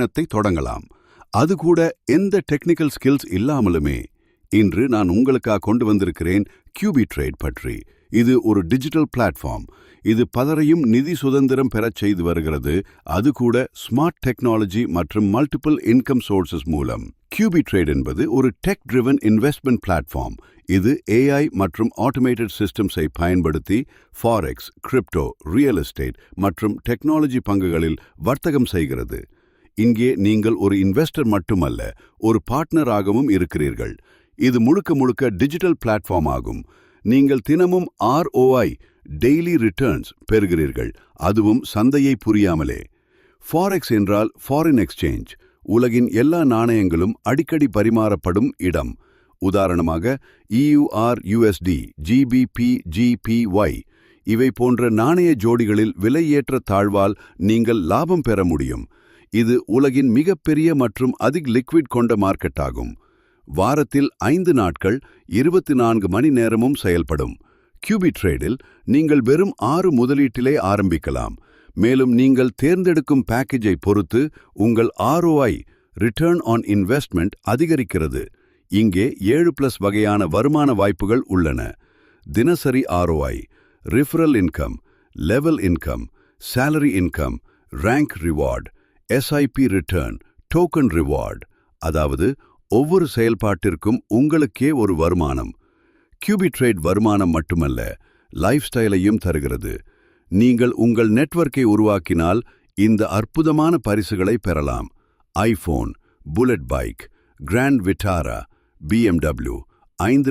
பயணத்தை தொடங்கலாம். அது கூட எந்த டெக்னிக்கல் ஸ்கில்ஸ் இல்லாமலுமே. இன்று நான் உங்களுக்காக கொண்டு வந்திருக்கிறேன் கியூபி ட்ரேட் பற்றி. இது ஒரு டிஜிட்டல் பிளாட்ஃபார்ம் இது பலரையும் நிதி சுதந்திரம் பெறச் செய்து வருகிறது. அது கூட ஸ்மார்ட் டெக்னாலஜி மற்றும் மல்டிபிள் இன்கம் சோர்சஸ் மூலம். கியூபி ட்ரேட் என்பது ஒரு டெக் ட்ரிவன் இன்வெஸ்ட்மெண்ட் பிளாட்ஃபார்ம் இது ஏஐ மற்றும் ஆட்டோமேட்டட் சிஸ்டம்ஸை பயன்படுத்தி ஃபாரெக்ஸ் கிரிப்டோ ரியல் எஸ்டேட் மற்றும் டெக்னாலஜி பங்குகளில் வர்த்தகம் செய்கிறது. இங்கே நீங்கள் ஒரு இன்வெஸ்டர் மட்டுமல்ல ஒரு பார்ட்னராகவும் இருக்கிறீர்கள். இது முழுக்க முழுக்க டிஜிட்டல் பிளாட்ஃபார்ம் ஆகும். நீங்கள் தினமும் ஆர்ஓஐ டெய்லி ரிட்டர்ன்ஸ் பெறுகிறீர்கள். அதுவும் சந்தையை புரியாமலே. ஃபாரெக்ஸ் என்றால் ஃபாரின் எக்ஸ்சேஞ்ச் உலகின் எல்லா நாணயங்களும் அடிக்கடி பரிமாறப்படும் இடம். உதாரணமாக இயூஆர் யுஎஸ்டி ஜிபிபி ஜிபிஒய் இவை போன்ற நாணய ஜோடிகளில் விலையேற்ற தாழ்வால் நீங்கள் லாபம் பெற முடியும். இது உலகின் மிகப்பெரிய மற்றும் அதிக லிக்விட் கொண்ட மார்க்கெட் ஆகும். வாரத்தில் ஐந்து நாட்கள் இருபத்தி நான்கு மணி நேரமும் செயல்படும். கியூபி ட்ரேடில் நீங்கள் வெறும் ஆறு முதலீட்டிலே ஆரம்பிக்கலாம். மேலும் நீங்கள் தேர்ந்தெடுக்கும் பேக்கேஜை பொறுத்து உங்கள் ஆர்ஓஐ ரிட்டர்ன் ஆன் இன்வெஸ்ட்மெண்ட் அதிகரிக்கிறது. இங்கே ஏழு பிளஸ் வகையான வருமான வாய்ப்புகள் உள்ளன. தினசரி ROI referral income level income salary income rank reward SIP return token reward அதாவது ஒவ்வொரு செயல்பாட்டிற்கும் உங்களுக்கே ஒரு வருமானம். கியூபிட்ரேட் வருமானம் மட்டுமல்ல லைஃப் ஸ்டைலையும் தருகிறது. நீங்கள் உங்கள் நெட்வொர்க்கை உருவாக்கினால் இந்த அற்புதமான பரிசுகளை பெறலாம். IPhone Bullet bike Grand Vitara BMW ஐந்து